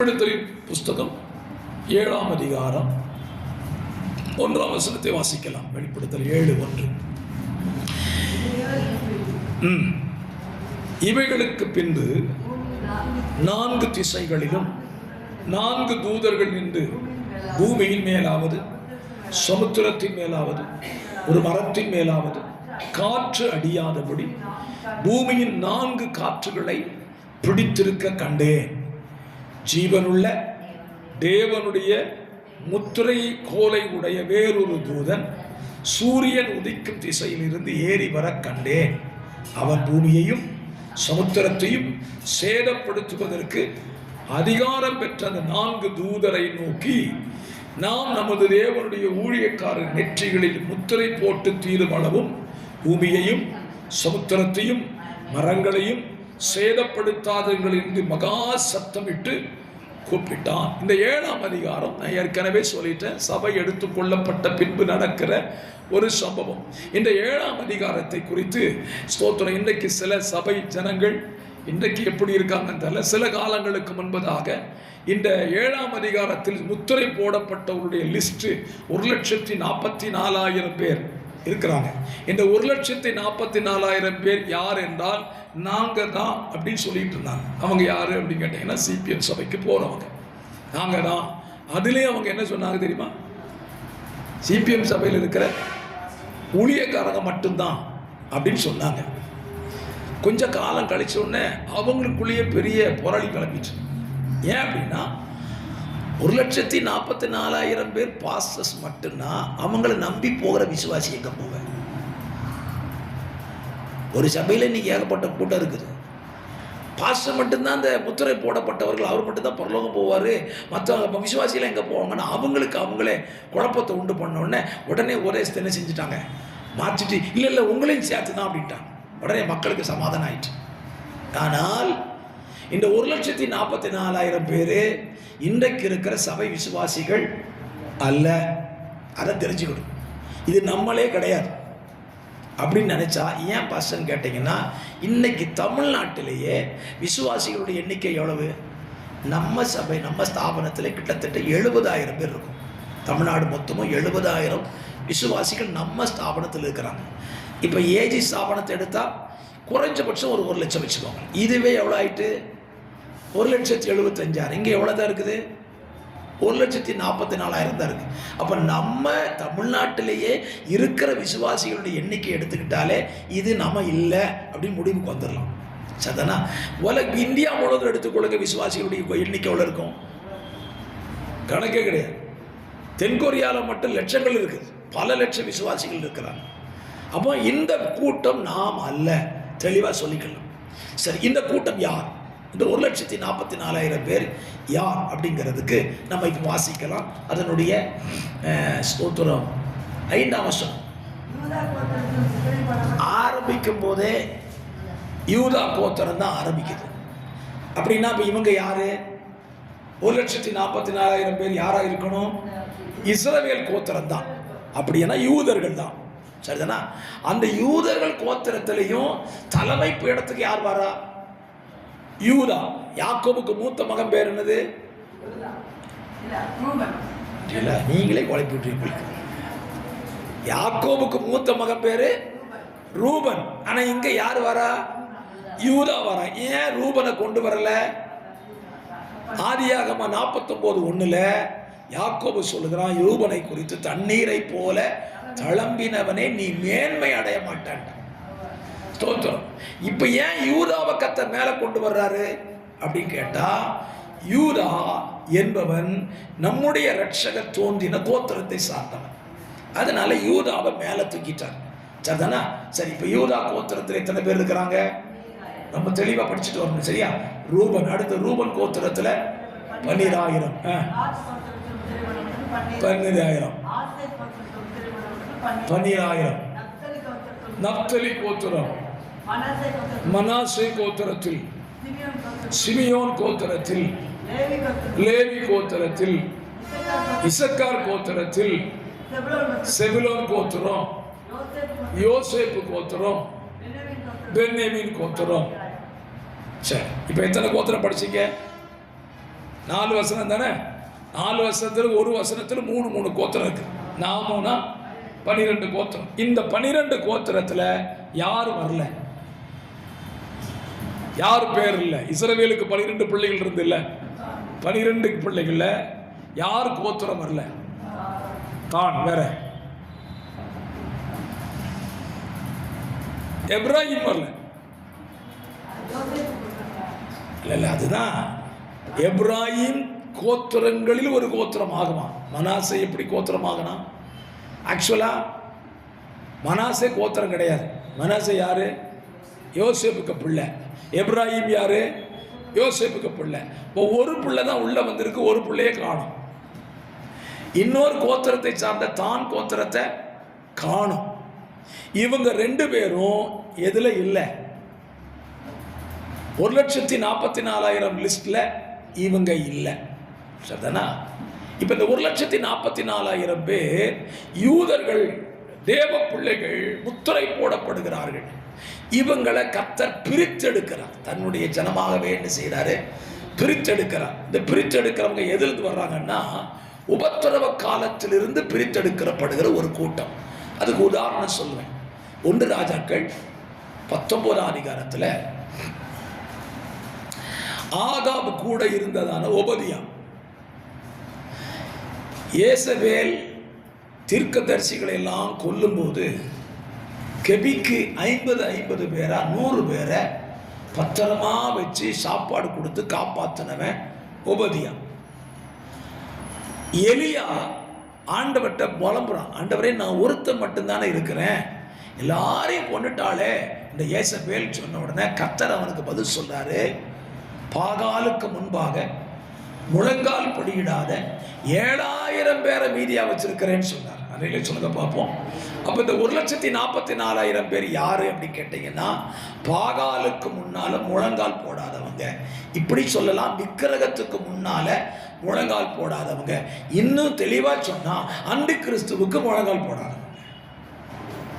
வெளிப்படுத்தலின் புஸ்தகம் ஏழாம் அதிகாரம் ஒன்றாம் வசனத்தை வாசிக்கலாம். வெளிப்படுத்தல் ஏழு ஒன்று. ம். இவைகளுக்கு பின்பு நான்கு திசைகளிலும் நான்கு தூதர்கள் நின்று பூமியின் மேலாவது சமுத்திரத்தின் மேலாவது ஒரு மரத்தின் மேலாவது காற்று அடியாதபடி பூமியின் நான்கு காற்றுகளை பிடித்திருக்க கண்டேன். ஜீவனுள்ள தேவனுடைய முத்திரை கோலை உடைய வேறொரு தூதன் சூரியன் உதிக்கும் திசையிலிருந்து ஏறி வர கண்டேன். அவன் பூமியையும் சமுத்திரத்தையும் சேதப்படுத்துவதற்கு அதிகாரம் பெற்ற அந்த நான்கு தூதரை நோக்கி நாம் நமது தேவனுடைய ஊழியக்காரர் நெற்றிகளில் முத்திரை போட்டு தீரும் அளவும் பூமியையும் சமுத்திரத்தையும் மரங்களையும் சேதப்படுத்தாதீர்கள் என்று மகா சத்தமிட்டு கூப்பிட்டான். இந்த ஏழாம் அதிகாரம் நான் ஏற்கனவே சொல்லிட்டேன். சபை எடுத்துக்கொள்ளப்பட்ட பின்பு நடக்கிற ஒரு சம்பவம். இந்த ஏழாம் அதிகாரத்தை குறித்து ஸ்தோத்திரம். இன்றைக்கு சில சபை ஜனங்கள் இன்றைக்கு எப்படி இருக்காங்கன்னு தெரியல. சில காலங்களுக்கு முன்பதாக இந்த ஏழாம் அதிகாரத்தில் முத்திரை போடப்பட்டவருடைய லிஸ்ட்டு ஒரு லட்சத்தி நாற்பத்தி நாலாயிரம் பேர். இருக்கிறாங்க. இந்த ஒரு லட்சத்தி நாற்பத்தி நாலாயிரம் பேர் யார் என்றால் நாங்கள் தான் அப்படின்னு சொல்லிட்டு இருந்தாங்க. அவங்க யார் அப்படின்னு கேட்டிங்கன்னா சிபிஎம் சபைக்கு போகிறவங்க நாங்கள் தான் அதுலேயும் அவங்க என்ன சொன்னாங்க தெரியுமா? சிபிஎம் சபையில் இருக்கிற ஊழியக்காரங்க மட்டும்தான் அப்படின்னு சொன்னாங்க. கொஞ்சம் காலம் கழிச்ச உடனே அவங்களுக்குள்ளேயே பெரிய போராளி கிளம்பிச்சு. ஏன் அப்படின்னா ஒரு லட்சத்தி நாற்பத்தி நாலாயிரம் பேர் பாஸ்டர்ஸ் மட்டும்தான் அவங்கள நம்பி போகிற விசுவாசி எங்கே போவேன் ஒரு சபையில் இன்னைக்கு ஏகப்பட்ட கூட்டம் இருக்குது. பாஸ்டர் மட்டும்தான் அந்த முத்திரை போடப்பட்டவர்கள் அவர் மட்டும்தான் பரலோகம் போவார். மற்ற விசுவாசிகள் எங்கே போவாங்கன்னா அவங்களுக்கு அவங்களே குழப்பத்தை உண்டு பண்ணோடனே உடனே ஒரே என்ன செஞ்சுட்டாங்க? மாற்றிட்டு இல்லை இல்லை உங்களையும் சேர்த்து தான் அப்படின்ட்டாங்க. உடனே மக்களுக்கு சமாதானம் ஆயிடுச்சு ஆனால் இந்த ஒரு லட்சத்தி நாற்பத்தி நாலாயிரம் பேர் இன்றைக்கு இருக்கிற சபை விசுவாசிகள் அல்ல. அதை தெரிஞ்சுக்கணும். இது நம்மளே கிடையாது. அப்படின்னு நினச்சா ஏன் பாஸ்டர்னு கேட்டிங்கன்னா இன்னைக்கு தமிழ்நாட்டிலேயே விசுவாசிகளுடைய எண்ணிக்கை எவ்வளவு? நம்ம சபை நம்ம ஸ்தாபனத்தில் கிட்டத்தட்ட எழுபதாயிரம் பேர் இருக்கும். தமிழ்நாடு மொத்தமும் எழுபதாயிரம் விசுவாசிகள் நம்ம ஸ்தாபனத்தில் இருக்கிறாங்க. இப்போ ஏஜி ஸ்தாபனத்தை எடுத்தால் குறைஞ்சபட்சம் ஒரு ஒரு லட்சம் வச்சுக்கோங்க. இதுவே எவ்வளோ ஆயிட்டு? ஒரு லட்சத்தி எழுபத்தஞ்சாயிரம் இங்கே எவ்வளோ தான் இருக்குது? ஒரு லட்சத்தி நாற்பத்தி நாலாயிரம் தான் இருக்குது அப்போ நம்ம தமிழ்நாட்டிலேயே இருக்கிற விசுவாசிகளுடைய எண்ணிக்கை எடுத்துக்கிட்டாலே இது நம்ம இல்லை அப்படின்னு முடிவுக்கு வந்துடலாம் சதனா உலக இந்தியா முழுவதும் எடுத்துக்கொள்ளுங்க விசுவாசிகளுடைய எண்ணிக்கை எவ்வளோ இருக்கும்? கணக்கே கிடையாது. தென்கொரியாவில் மட்டும் லட்சங்கள் இருக்குது. பல லட்சம் விசுவாசிகள் இருக்கிறாங்க. அப்போ இந்த கூட்டம் நாம் அல்ல. தெளிவாக சொல்லிக்கலாம். சரி இந்த கூட்டம் யார்? இந்த ஒரு லட்சத்தி நாற்பத்தி நாலாயிரம் பேர் யார் அப்படிங்கிறதுக்கு நம்ம இப்போ வாசிக்கலாம். அதனுடைய ஸ்தோத்திரம். ஐந்தாம் வருஷம் ஆரம்பிக்கும் போதே யூதா கோத்திரம் தான் ஆரம்பிக்குது. அப்படின்னா இப்போ இவங்க யாரு? ஒரு லட்சத்தி நாற்பத்தி நாலாயிரம் பேர் யாராக இருக்கணும்? இஸ்ரவேல் கோத்திரம் தான். அப்படின்னா யூதர்கள் தான். சரிதானா? அந்த யூதர்கள் கோத்திரத்திலையும் தலைமை இடத்துக்கு யார் வரா? யூதா யாக்கோபுக்கு மூத்த மகன் பேர் என்னது? இல்லை நீங்களே குழப்பி விட்டுருப்பீங்க யாக்கோபுக்கு மூத்த மகன் பேரு? ரூபன். ஆனா இங்க யார் வரா? யூதா வரா. ஏன் ரூபனை கொண்டு வரல? ஆதியாகமா நாற்பத்தொம்போது ஒண்ணுல யாக்கோபு சொல்லுகிறான் ரூபனை குறித்து தண்ணீரை போல தளம்பினவனே நீ மேன்மை அடைய மாட்டான். ஸ்தோத்திரம். இப்போ ஏன் யூதாவை கத்த மேலே கொண்டு வர்றாரு? அப்படின்னு கேட்டால் யூதா என்பவன் நம்முடைய ரட்சக தோன்றின கோத்திரத்தை சார்ந்தவன். அதனால யூதாவை மேலே தூக்கிட்டார். சரிதானா? சரி இப்போ யூதா கோத்திரத்தில் எத்தனை பேர் இருக்கிறாங்க? நம்ம தெளிவாக படிச்சுட்டு வரணும் சரியா? ரூபன் அடுத்து ரூபன் கோத்திரத்தில் பன்னிராயிரம். ஆ. பன்னிராயிரம். பன்னிராயிரம். நப்தலி கோத்திரம். மனாசே கோத்திரத்தில் சிமியோன் கோத்திரத்தில் லேவி கோத்திரத்தில் இசக்கார் கோத்திரத்தில் செபிலோன் கோத்திரம் யோசேப்பு கோத்திரம் பென்னேமின் கோத்திரம். சரி இப்போ எத்தனை கோத்திரம் படிச்சீங்க? நாலு வசனம் தானே? நாலு வசனத்தில் ஒரு வசனத்தில் மூணு மூணு கோத்திரம் இருக்கு. நாமூனா பனிரெண்டு கோத்திரம். இந்த பன்னிரெண்டு கோத்திரத்தில் யார் வரல. யார் பேர் இல்லை? இஸ்ரவேலுக்கு பனிரெண்டு பிள்ளைகள் இருந்து இல்லை பனிரெண்டு பிள்ளைகள்ல யார் கோத்திரம் வரல? தான் வேற. எப்ராஹிம் வரல. இல்ல அதுதான். எப்ராஹிம் கோத்திரங்களில் ஒரு கோத்திரம் ஆகுமா? மனாசை எப்படி கோத்திரம் ஆகுனா? ஆக்சுவலா மனாசே கோத்திரம் கிடையாது. மனாசை யாரு? யோசிப்புக்கு பிள்ளை. எப்ராஹிம் யாரு? யோசிப்புக்கு பிள்ளை. இப்போ ஒரு பிள்ளை தான் உள்ளே வந்திருக்கு ஒரு பிள்ளையே காணும். இன்னொரு கோத்திரத்தை சார்ந்த தான் கோத்திரத்தை காணும். இவங்க ரெண்டு பேரும் எதில் இல்லை? ஒரு லட்சத்தி நாற்பத்தி நாலாயிரம் லிஸ்ட்டில் இவங்க இல்லை. சரிதானா? இப்போ இந்த ஒரு லட்சத்தி நாற்பத்தி நாலாயிரம் பேர் யூதர்கள் தேவ பிள்ளைகள் முத்திரை போடப்படுகிறார்கள். இவங்களை கத்தர் பிரித்தெடுக்கிறார். தன்னுடைய ஜனமாகவே என்ன செய்கிறாரு? பிரித்தெடுக்கிறார். இந்த பிரித்தெடுக்கிறவங்க எதிர்த்து வர்றாங்கன்னா உபத்திரவ காலத்திலிருந்து பிரித்தெடுக்கப்படுகிற ஒரு கூட்டம். அதுக்கு உதாரணம் சொல்லுவேன். ஒன்று ராஜாக்கள் பத்தொன்பதாம் அதிகாரத்தில் ஆகாப் கூட இருந்ததான உபதியா இயேசவேல் தீர்க்கதரிசிகளை எல்லாம் கொல்லும்போது கெபிக்கு ஐம்பது ஐம்பது பேரா நூறு பேரை பத்திரமா வச்சு சாப்பாடு கொடுத்து காப்பாத்தினவன் உபதியா எலியா ஆண்டவர்கிட்ட புலம்புறான். ஆண்டவரே நான் ஒருத்தன் மட்டும்தானே இருக்கிறேன். எல்லாரையும் கொண்டுட்டாலே இந்த ஏசபேல் சொன்ன உடனே கத்தர் அவனுக்கு பதில் சொல்றாரு. பாகாலுக்கு முன்பாக முழங்கால் படியிடாத ஏழாயிரம் பேரை மீதியாக வச்சிருக்கிறேன்னு சொன்னார். அதையில சொல்லுங்க பார்ப்போம். அப்போ இந்த ஒரு லட்சத்தி நாற்பத்தி நாலாயிரம் பேர் யாரு அப்படின்னு கேட்டீங்கன்னா பாகாலுக்கு முன்னால முழங்கால் போடாதவங்க. இப்படி சொல்லலாம் விக்கிரகத்துக்கு முன்னால முழங்கால் போடாதவங்க. இன்னும் தெளிவா சொன்னா அண்டு கிறிஸ்துவுக்கு முழங்கால் போடாதவங்க.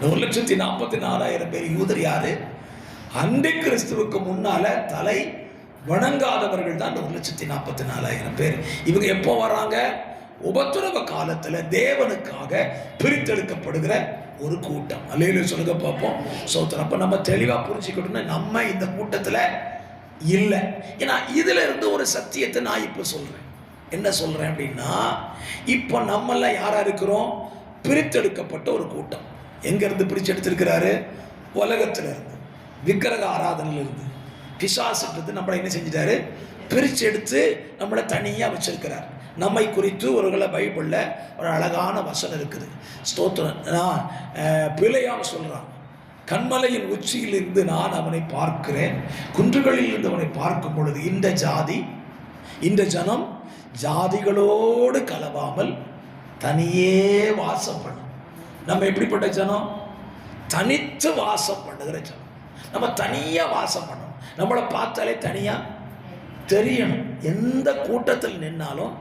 ஒரு லட்சத்தி நாற்பத்தி நாலாயிரம் பேர் யூதர் யாரு? அண்டு கிறிஸ்துவுக்கு முன்னால தலை வணங்காதவர்கள் தான் இந்த ஒரு லட்சத்தி நாற்பத்தி நாலாயிரம் பேர். இவங்க எப்போ வராங்க உபத்திரவ காலத்துல தேவனுக்காக பிரித்தெடுக்கப்படுகிற ஒரு கூட்டம். அல்லையில சொல்லுங்க பார்ப்போம். சோத்திரம் அப்ப நம்ம தெளிவா புரிஞ்சுக்கிட்டோம்னா நம்ம இந்த கூட்டத்துல இல்லை. ஏன்னா இதுல இருந்து ஒரு சத்தியத்தை நான் இப்போ சொல்றேன். என்ன சொல்றேன் அப்படின்னா இப்போ நம்மெல்லாம் யாரா இருக்கிறோம்? பிரித்தெடுக்கப்பட்ட ஒரு கூட்டம். எங்க இருந்து பிரிச்சு எடுத்திருக்கிறாரு உலகத்துல இருந்து விக்கிரக ஆராதனையில இருந்து பிசாசுன்றது நம்மளை என்ன செஞ்சிட்டாரு? பிரித்து எடுத்து நம்மளை தனியாக வச்சிருக்கிறார். நம்மை குறித்து ஒருகளை பைபிளில் ஒரு அழகான வசனம் இருக்குது. ஸ்தோத்திரம். நான் பிழையாம் சொல்கிறான் கண்மலையின் உச்சியில் இருந்து நான் அவனை பார்க்கிறேன். குன்றுகளில் இருந்து அவனை பார்க்கும் பொழுது இந்த ஜாதி இந்த ஜனம் ஜாதிகளோடு கலவாமல் தனியே வாசம் பண்ணும் நம்ம எப்படிப்பட்ட ஜனம்? தனித்து வாசம் பண்ணுகிற ஜனம். நம்ம தனியாக வாசம் பண்ணணும் நம்மளை பார்த்தாலே தனியாக தெரியணும். எந்த கூட்டத்தில் நின்னாலும்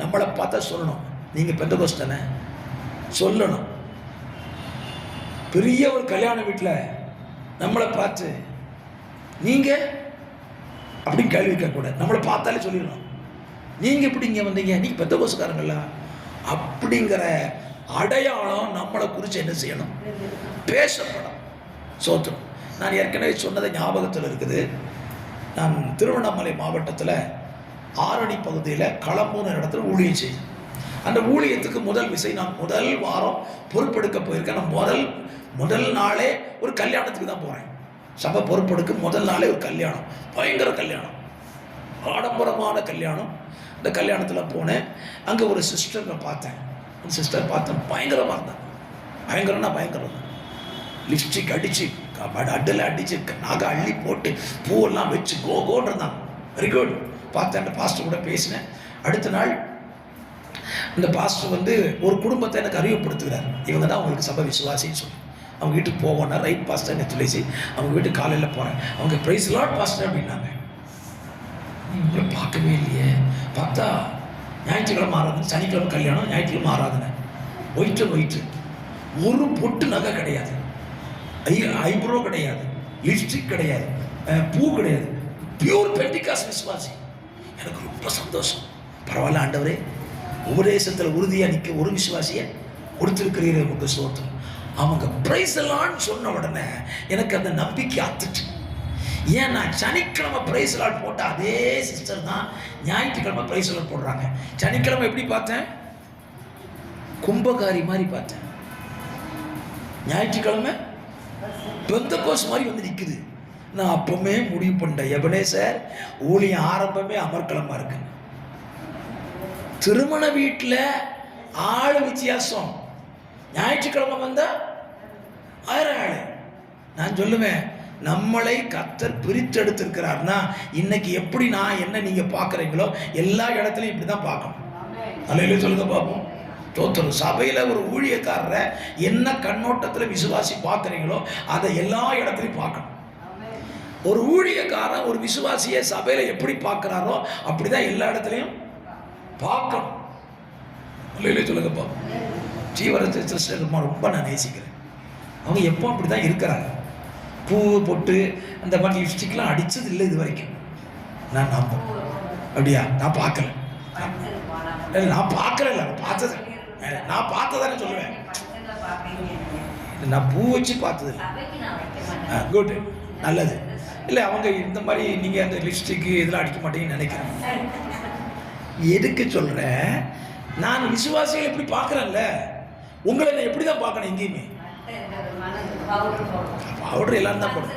நம்மளை பார்த்தா சொல்லணும். நீங்கள் பெந்த கோஸ்டனை சொல்லணும். பெரிய ஒரு கல்யாண வீட்டில் நம்மளை பார்த்து நீங்கள் அப்படின்னு கேள்வி கேட்கக்கூடாது. நம்மளை பார்த்தாலே சொல்லிடணும். நீங்கள் எப்படி இங்கே வந்தீங்க? நீங்கள் பெத்த கோசுக்காரங்களா அப்படிங்கிற அடையாளம் நம்மளை குறித்து என்ன செய்யணும்? பேசப்படும் சோத்திரம் நான் ஏற்கனவே சொன்னதை ஞாபகத்தில் இருக்குது. நான் திருவண்ணாமலை மாவட்டத்தில் ஆரணி பகுதியில் களம்புன இடத்துல ஊழியம் செய்யும். அந்த ஊழியத்துக்கு முதல் விசை நான் முதல் வாரம் பொறுப்பெடுக்க போயிருக்கேன். நான் முதல் முதல் நாளே ஒரு கல்யாணத்துக்கு தான் போகிறேன் சபை பொறுப்பெடுக்க முதல் நாளே ஒரு கல்யாணம். பயங்கர கல்யாணம். ஆடம்பரமான கல்யாணம். இந்த கல்யாணத்தில் போனேன். அங்கே ஒரு சிஸ்டரை பார்த்தேன். அந்த சிஸ்டர் பார்த்தேன் பயங்கரமாக இருந்தேன் பயங்கரம்னா பயங்கரம். லிப்ஸ்டிக் அடித்து அட்டில் அடித்து நாக அள்ளி போட்டு பூவெல்லாம் வச்சு கோ கோன்னு வெரி குட் பார்த்தேன். அந்த பாஸ்டர் கூட பேசினேன். அடுத்த நாள் இந்த பாஸ்டர் வந்து ஒரு குடும்பத்தை எனக்கு அறிவுப்படுத்துகிறார் இவங்க தான் அவங்களுக்கு சபை விசுவாசின்னு சொல்லி அவங்க வீட்டுக்கு போவோன்னா ரைட் பாஸ்டர் நெத்துலேசி அவங்க வீட்டுக்கு காலையில் போகிறேன் அவங்க ப்ரைஸ் லாட் பாஸ்டர் அப்படின்னாங்க. உங்களை பார்க்கவே இல்லையே. பார்த்தா ஞாயிற்றுக்கிழமை ஆராதனை சனிக்கிழமை கல்யாணம் ஞாயிற்றுக்கிழமை ஆராதனை. White white. ஒரு பொட்டு நகை கிடையாது. ஐ ஐப்ரோ கிடையாது. லிப்ஸ்டிக் கிடையாது. பூ கிடையாது. பியூர் பெண்டிகாஸ் விசுவாசி. எனக்கு ரொம்ப சந்தோஷம். பரவாயில்ல ஆண்டவரே உபதேசத்தில் உறுதியாக நிற்க ஒரு விசுவாசியை கொடுத்துருக்கிறீர்கள் உங்கள் சோத்திரம் அவங்க ப்ரைஸ் எல்லாம்னு சொன்ன உடனே எனக்கு அந்த நம்பிக்கை ஆத்துச்சு ஏன் நான் சனிக்கிழமை ப்ரைஸ் லாட் போட்ட அதே சிஸ்டர் தான் ஞாயிற்றுக்கிழமை ப்ரைஸ் லாட் போடுறாங்க. சனிக்கிழமை எப்படி பார்த்தேன்? கும்பகாரி மாதிரி பார்த்தேன். ஞாயிற்றுக்கிழமை பெந்த கோஸ் மாதிரி வந்து நிற்குது நான் அப்பவுமே முடிவு பண்ணிட்டேன். எவனே சார்? ஊழியம் ஆரம்பமே அமர்க்கலமாக இருக்கு. திருமண வீட்டில் ஆள் வித்தியாசம். ஞாயிற்றுக்கிழமை வந்தா ஆயிரம் ஆள். நான் சொல்லுவேன் நம்மளை கத்தர் பிரித்தெடுத்திருக்கிறார்னா இன்னைக்கு எப்படி நான் என்ன நீங்கள் பார்க்குறீங்களோ எல்லா இடத்துலையும் இப்படி தான் பார்க்கணும். அல்லையில சொல்லுங்க பார்ப்போம். தோத்தரும் சபையில் ஒரு ஊழியக்காரரை என்ன கண்ணோட்டத்தில் விசுவாசி பார்க்குறீங்களோ அதை எல்லா இடத்துலையும் பார்க்கணும். ஒரு ஊழியக்காரன் ஒரு விசுவாசியை சபையில் எப்படி பார்க்குறாரோ அப்படி தான் எல்லா இடத்துலையும் பார்க்கணும். இல்லையிலே சொல்லுங்க பார்ப்போம் ஜீவரத்தை சிஸ்டர்மா ரொம்ப நான் நேசிக்கிறேன். அவங்க எப்போ அப்படி தான் இருக்கிறாங்க. பூ பொட்டு அந்த மாதிரி லிப்ஸ்டிக்லாம் அடித்தது இல்லை இது வரைக்கும். நான் நம்பும் அப்படியா? நான் பார்க்கல. இல்லை நான் பார்க்கல இல்லை நான் பார்த்தது நான் பார்த்ததானே சொல்லுவேன். நான் பூ வச்சு பார்த்தது இல்லை. குட் நல்லது. இல்லை அவங்க இந்த மாதிரி நீங்கள் அந்த லிப்ஸ்டிக்கு இதெல்லாம் அடிக்க மாட்டீங்கன்னு நினைக்கிறேன். எதுக்கு சொல்கிறேன் நான் விசுவாசிகள் எப்படி பார்க்குறேன்ல? உங்களை நான் எப்படி தான் பார்க்கணும் எங்கேயுமே? பவுடர் எல்லாம் தான் போடும்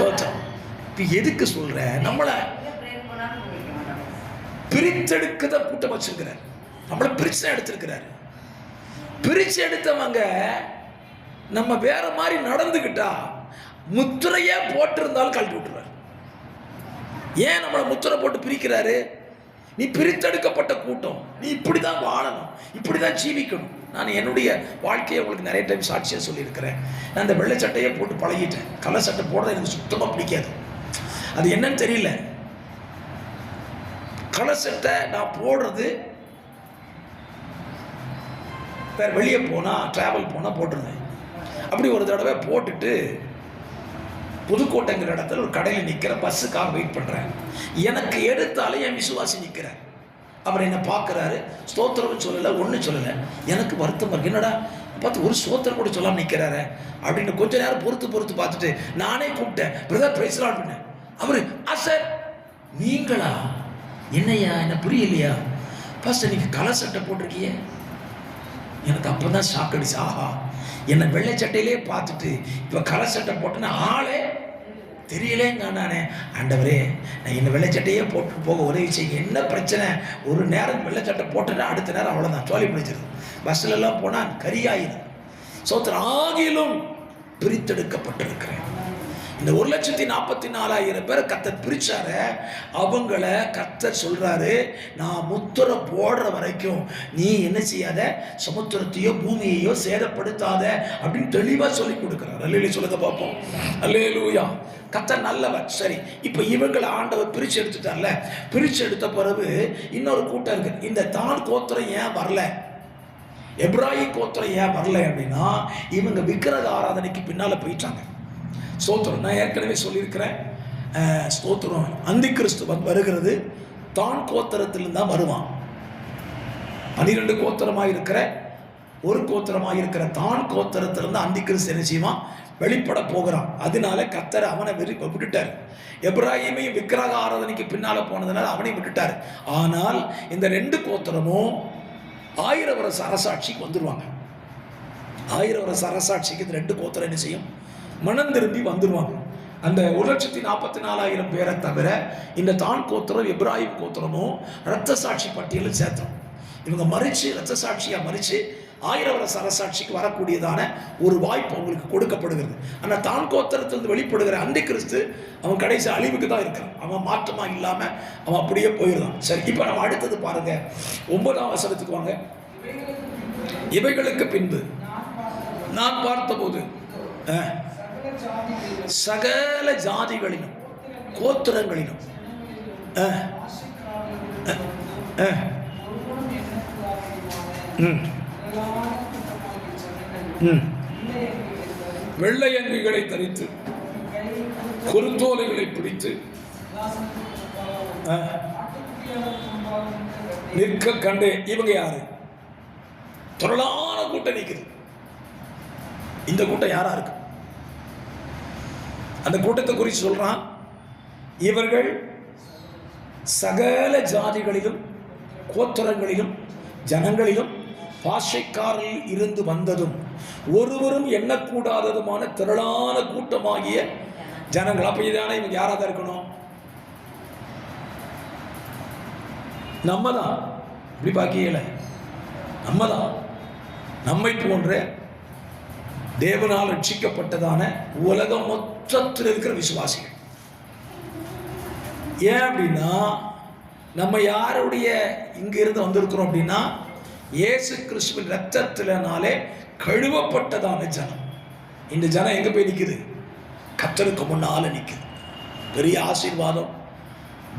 தோற்றம் இப்போ எதுக்கு சொல்கிறேன் நம்மளை பிரித்தெடுக்கத கூட்டம் வச்சிருக்கிறார். நம்மளை பிரிச்சு தான் எடுத்திருக்கிறார். பிரித்து எடுத்தவங்க நம்ம வேற மாதிரி நடந்துக்கிட்டா முத்திரையே போட்டிருந்தாலும் கழட்டி விட்டுறாரு ஏன் நம்மளை முத்திரை போட்டு பிரிக்கிறாரு? நீ பிரித்தெடுக்கப்பட்ட கூட்டம். நீ இப்படி தான் வாழணும். இப்படி தான் ஜீவிக்கணும். நான் என்னுடைய வாழ்க்கையை உங்களுக்கு நிறைய டைம் சாட்சியாக சொல்லியிருக்கிறேன். நான் அந்த வெள்ளை சட்டையை போட்டு பழகிட்டேன். கள்ள சட்டை போடுறது எனக்கு சுத்தமாக பிடிக்காது. அது என்னன்னு தெரியல. களை சட்டை நான் போடுறது வேறு வெளியே போனால் ட்ராவல் போனால் போட்டிருந்தேன் அப்படி ஒரு தடவை போட்டுட்டு புதுக்கோட்டைங்கிற இடத்துல ஒரு கடையில் நிற்கிறேன் பஸ்ஸுக்காக வெயிட் பண்ணுறேன் எனக்கு எடுத்தாலே என் விசுவாசி நிற்கிறேன் அவர் என்னை பார்க்குறாரு. ஸ்தோத்திரம் சொல்லலை ஒன்றும் சொல்லலை. எனக்கு வருத்தம் இருக்கு. என்னடா பார்த்து ஒரு ஸ்தோத்திரம் கூட சொல்லாமல் நிற்கிறாரு அப்படின்னு கொஞ்ச நேரம் பொறுத்து பொறுத்து பார்த்துட்டு நானே கூப்பிட்டேன். பிரதர் பிரைஸ்லாட் பண்ணேன். அவர் ஆ சார் நீங்களா? என்னையா? என்ன புரியலையா? ஃபஸ்ட்டு நீங்கள் கலர் சட்டை போட்டிருக்கியே எனக்கு அப்போ தான் ஷாக் அடிச்சு ஆஹா. என்னை வெள்ளை சட்டையிலே பார்த்துட்டு இப்போ கலர் சட்டை போட்டேன்னா ஆளே தெரியலேங்க நானே ஆண்டவரே நான் இந்த வெள்ளை சட்டையே போட்டு போக உதவி செய்ய என்ன பிரச்சனை? ஒரு நேரம் வெள்ளை சட்டை அடுத்த நேரம் அவ்வளோதான் சோழி பிடிச்சிருது. பஸ்ஸில் போனால் கரியாயிரும். சோத்திர ஆகிலும் பிரித்தெடுக்கப்பட்டிருக்கிறேன். இந்த ஒரு லட்சத்தி நாற்பத்தி நாலாயிரம் பேரை கத்தர் பிரித்தார அவங்கள கத்தர் சொல்கிறாரு நான் முத்திரை போடுற வரைக்கும் நீ என்ன செய்யாத? சமுத்திரத்தையோ பூமியையோ சேதப்படுத்தாத அப்படின்னு தெளிவாக சொல்லி கொடுக்குறாரு. அல்லேலி சொல்லுங்க பார்ப்போம். அல்லேலூயா. கத்தர் நல்லவர். சரி இப்போ இவங்களை ஆண்டவர் பிரித்து எடுத்துட்டார்ல. பிரித்து எடுத்த பிறகு இன்னொரு கூட்டம் இருக்கு. இந்த தான் கோத்திரம் ஏன் வரல? எப்ராஹிம் கோத்திரம் ஏன் வரல அப்படின்னா இவங்க விக்கிரக ஆராதனைக்கு பின்னால் போயிட்டாங்க. ஸ்தோத்திரம். நான் ஏற்கனவே சொல்லியிருக்கிறேன். ஸ்தோத்திரம். அந்தி கிறிஸ்து வருகிறது. தான் கோத்திரத்திலிருந்து தான் வருவான். பனிரெண்டு கோத்திரமாக இருக்கிற ஒரு கோத்திரமாக இருக்கிற தான் கோத்திரத்திலிருந்து அந்தி கிறிஸ்து என்ன செய்வான்? வெளிப்பட போகிறான். அதனால கத்தர் அவனை வெறி விட்டுட்டார். எப்ராஹிமையும் விக்கிரக ஆராதனைக்கு பின்னால் போனதுனால அவனையும் விட்டுட்டார். ஆனால் இந்த ரெண்டு கோத்திரமும் ஆயிரம் வருஷ அரசாட்சிக்கு வந்துடுவாங்க ஆயிரம் வருஷ அரசாட்சிக்கு இந்த ரெண்டு கோத்திரம் என்ன செய்யும்? மனம் திரும்பி வந்துடுவாங்க அந்த ஒரு லட்சத்தி நாற்பத்தி நாலாயிரம் பேரை தவிர இந்த தான் கோத்திரம் இப்ராஹிம் கோத்திரமும் ரத்த சாட்சி பட்டியலில் சேர்த்தோம். இவங்க மறித்து ரத்த சாட்சியாக மறித்து ஆயிரவர சரசாட்சிக்கு வரக்கூடியதான ஒரு வாய்ப்பு அவங்களுக்கு கொடுக்கப்படுகிறது. ஆனால் தான் கோத்திரத்திலிருந்து வெளிப்படுகிற அந்த கிறிஸ்து அவன் கடைசி அழிவுக்கு தான் இருக்கிறான். அவன் மாற்றமாக இல்லாமல் அவன் அப்படியே போயிடுறான். சரி இப்போ நம்ம அடுத்தது பாருங்க. ஒன்பதாம் வசனத்துக்கு வாங்க. இவைகளுக்கு பின்பு நான் பார்த்தபோது ஆ சகல ஜாதிகளிலும் கோத்திரங்களிலும். ம், ம். வெள்ளை அங்குகளை தரித்து குறுந்தோலைகளை பிடித்து நிற்க கண்டு இவங்க யாரு? திரளான கூட்டம் நிற்குது இந்த கூட்டம் யாரா இருக்கு? அந்த கூட்டத்தை குறித்து சொல்கிறான் இவர்கள் சகல ஜாதிகளிலும் கோத்திரங்களிலும் ஜனங்களிலும் பாஷைக்காரில் இருந்து வந்ததும் ஒருவரும் எண்ணக்கூடாததுமான திரளான கூட்டமாகிய ஜனங்கள். அப்போ இதான இவங்க யாராக தான் இருக்கணும்? நம்ம தான் இப்படி பாக்கியல. நம்ம தான் நம்மை போன்ற தேவனால் ரட்சிக்கப்பட்டதான உலகம் மொத்தத்தில் இருக்கிற விசுவாசிகள். ஏன் அப்படின்னா நம்ம யாருடைய இங்கிருந்து வந்திருக்கிறோம் அப்படின்னா இயேசு கிறிஸ்துவின் ரத்தத்தினாலே கழுவப்பட்டதான ஜனம். இந்த ஜனம் எங்கே போய் நிற்குது கத்தருக்கு முன்னால் நிற்குது பெரிய ஆசீர்வாதம்.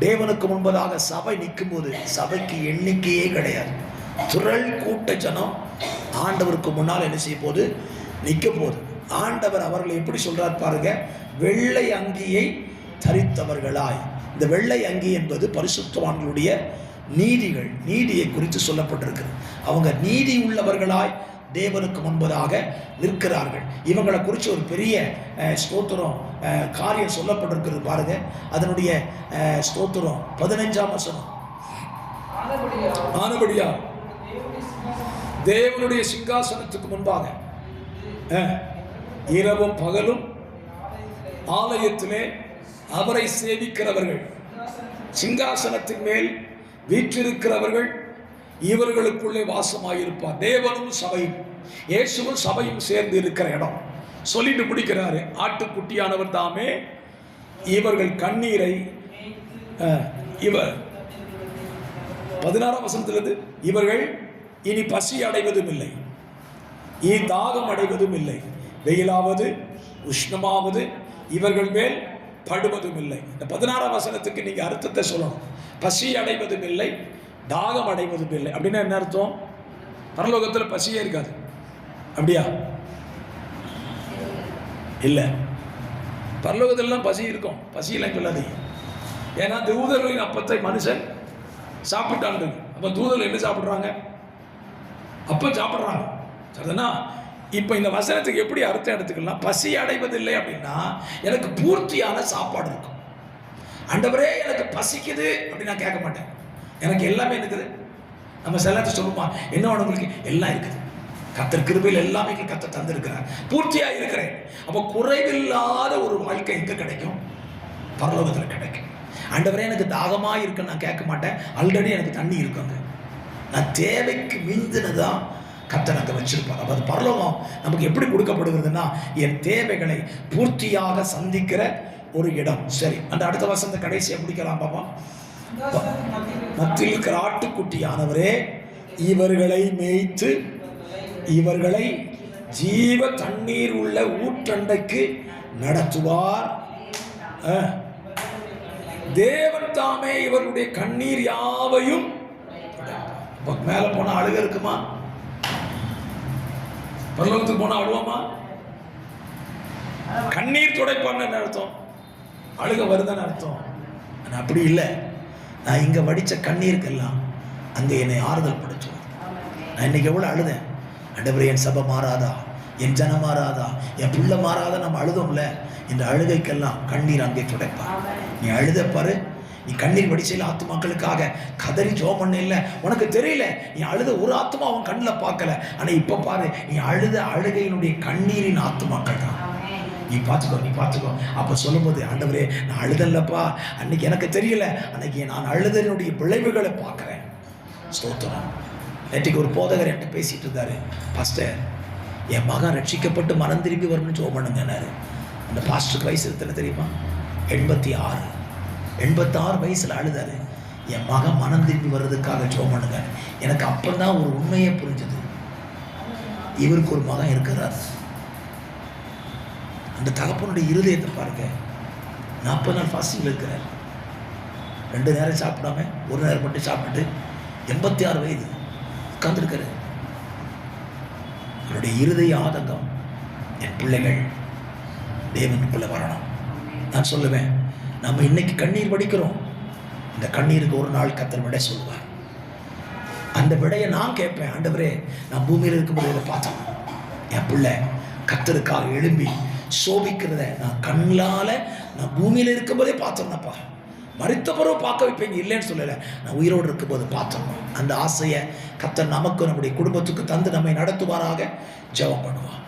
தேவனுக்கு முன்பதாக சபை நிற்கும்போது சபைக்கு எண்ணிக்கையே கிடையாது. திரள் கூட்ட ஜனம் ஆண்டவருக்கு முன்னால் என்ன செய்ய போது நிற்க போகுது ஆண்டவர் அவர்களை எப்படி சொல்றார் பாருங்க வெள்ளை அங்கியை தரித்தவர்களாய். இந்த வெள்ளை அங்கி என்பது பரிசுத்தவான்களுடைய நீதிகள் நீதியை குறித்து சொல்லப்பட்டிருக்கிறது. அவங்க நீதி உள்ளவர்களாய் தேவனுக்கு முன்பதாக நிற்கிறார்கள். இவங்களை குறித்து ஒரு பெரிய ஸ்தோத்திரம் காரியம் சொல்லப்பட்டிருக்கிறது பாருங்க. அதனுடைய ஸ்தோத்திரம் பதினஞ்சாம் வசனம். ஆனபடியா தேவனுடைய சிங்காசனத்துக்கு முன்பாக இரவும் பகலும் ஆலயத்திலே அவரை சேவிக்கிறவர்கள் சிங்காசனத்தின் மேல் வீற்றிருக்கிறவர்கள் இவர்களுக்குள்ளே வாசமாயிருப்பார். தேவனும் சபையும் இயேசுவும் சபையும் சேர்ந்து இருக்கிற இடம். சொல்லிட்டு முடிக்கிறாரு ஆட்டுக்குட்டியானவர் தாமே இவர்கள் கண்ணீரை இவர் பதினாறாம் வசனத்திலிருந்து இவர்கள் இனி பசி அடைவதும் இல்லை இனி தாகம் அடைவதும் இல்லை வெயிலாவது உஷ்ணமாவது இவர்கள் மேல் படுவதும் இல்லை இந்த பதினாறாம் வசனத்துக்கு நீங்கள் அர்த்தத்தை சொல்லணும். பசி அடைவதும் இல்லை தாகம் அடைவதும் இல்லை அப்படின்னா என்ன அர்த்தம்? பரலோகத்தில் பசியே இருக்காது. அப்படியா? இல்லை. பரலோகத்திலலாம் பசி இருக்கும். பசியெல்லாம் சொல்லாதீங்க ஏன்னா தூதர்களின் அப்பத்தை மனுஷன் சாப்பிட்டாண்டு அப்போ தூதர்கள் என்ன சாப்பிட்றாங்க? அப்போ சாப்பிட்றாங்க. சரிதானா இப்போ இந்த வசனத்துக்கு எப்படி அர்த்தம் எடுத்துக்கலாம் பசி அடைவதில்லை அப்படின்னா எனக்கு பூர்த்தியான சாப்பாடு இருக்கும். அண்டவரே எனக்கு பசிக்குது அப்படின்னு நான் கேட்க மாட்டேன். எனக்கு எல்லாமே இருக்குது. நம்ம செல்லாத்த சொல்லுமா என்ன உங்களுக்கு? எல்லாம் இருக்குது. கத்தர் கிருபையில் எல்லாமே கத்த தந்திருக்கிறார். பூர்த்தியாக இருக்கிறேன். அப்போ குறைவில்லாத ஒரு வாழ்க்கை எங்கே கிடைக்கும்? பரலோகத்தில் கிடைக்கும். அண்டவரே எனக்கு தாகமாக இருக்குன்னு நான் கேட்க மாட்டேன். ஆல்ரெடி எனக்கு தண்ணி இருக்குங்க. நான் தேவைக்கு மிஞ்சினதான் கத்தர் அங்கே வச்சிருப்பார். அப்போ அது பரலோகம் நமக்கு எப்படி கொடுக்கப்படுகிறதுனா என் தேவைகளை பூர்த்தியாக சந்திக்கிற ஒரு இடம். சரி அந்த அடுத்த மாதம் இந்த கடைசியை பிடிக்கலாம் பாப்பா. மத்தியில் இருக்கிற ஆட்டுக்குட்டியானவரே இவர்களை மேய்த்து இவர்களை ஜீவ தண்ணீர் உள்ள ஊற்றண்டைக்கு நடத்துவார். தேவன் தாமே இவருடைய கண்ணீர் யாவையும் அப்ப மேல போனா அழுக இருக்குமா? பரலோகத்துக்கு போனா அழுவோமா? கண்ணீர் துடைப்பான்னு என்ன அர்த்தம்? அழுக வருதான்னு அர்த்தம். ஆனா அப்படி இல்லை. நான் இங்க வடிச்ச கண்ணீருக்கெல்லாம் அங்க என்னை ஆறுதல் படைச்சோம் நான் இன்னைக்கு எவ்வளவு அழுதேன்? அண்டபுரி என் சபை மாறாதா? என் ஜனம் மாறாதா? என் புள்ள மாறாதா? நம்ம அழுதோம்ல? இந்த அழுகைக்கெல்லாம் கண்ணீர் அங்கே துடைப்பா நீ அழுத பாரு நீ கண்ணீர் வடிச்சையில் ஆத்மாக்களுக்காக கதறி ஜோம் பண்ண இல்லை. உனக்கு தெரியல நீ அழுத ஒரு ஆத்மா அவன் கண்ணில் பார்க்கல. ஆனா இப்ப பாரு நீ அழுத அழுகையினுடைய கண்ணீரின் ஆத்மாக்கள் தான். நீ பார்த்துக்கோ நீ பார்த்துக்கோ அப்போ சொல்லும்போது ஆண்டவரே நான் அழுதல்லப்பா. அன்னைக்கு எனக்கு தெரியல. அன்னைக்கு நான் அழுதனுடைய விளைவுகளை பார்க்குறேன். ஸ்தோத்திரம். நேற்றுக்கு ஒரு போதகர் என்கிட்ட பேசிகிட்டு இருந்தார். பாஸ்டர் என் மகன் ரட்சிக்கப்பட்டு மனம் திரும்பி வரணும்னு ஜோம் பண்ணுங்கன்னாரு. அந்த பாஸ்டருக்கு வயசு எத்தனை தெரியுமா? எண்பத்தி ஆறு. எண்பத்தாறு வயசில் அழுதாரு. என் மகன் மனம் திரும்பி வர்றதுக்காக ஜோம் பண்ணுங்க. எனக்கு அப்பந்தான் ஒரு உண்மையே புரிஞ்சுது. இவருக்கு ஒரு மகன் இருக்கிறார். அந்த தகப்பனுடைய இருதயத்தை பாருங்க. நாற்பது நாள் ஃபாஸ்டிங்கில் இருக்கிறார். ரெண்டு நேரம் சாப்பிடாம ஒரு நேரம் மட்டும் சாப்பிட்டுட்டு எண்பத்தி ஆறு வயது உட்கார்ந்துருக்காரு. அவருடைய இருதய ஆதங்கம் என் பிள்ளைகள் பிள்ளை வரணும். நான் சொல்லுவேன் நம்ம இன்னைக்கு கண்ணீர் வடிக்கிறோம். இந்த கண்ணீருக்கு ஒரு நாள் கத்தர் விடை சொல்லுவார். அந்த விடையை நான் கேட்பேன். ஆண்டவரே நான் பூமியில் இருக்கும்போது இதை பார்த்தேன் என் பிள்ளை கத்தருக்காக எழும்பி சோபிக்கிறத நான் கண்ணால் நான் பூமியில் இருக்கும்போதே பார்த்தேன்னப்பா மறித்த பிறகு பார்க்க வைப்பேங்க இல்லைன்னு சொல்லலை. நான் உயிரோடு இருக்கும்போது பார்த்தோம். அந்த ஆசையை கத்தர் நமக்கு நம்முடைய குடும்பத்துக்கு தந்து நம்மை நடத்துவாராக. ஜெபம் பண்ணுவான்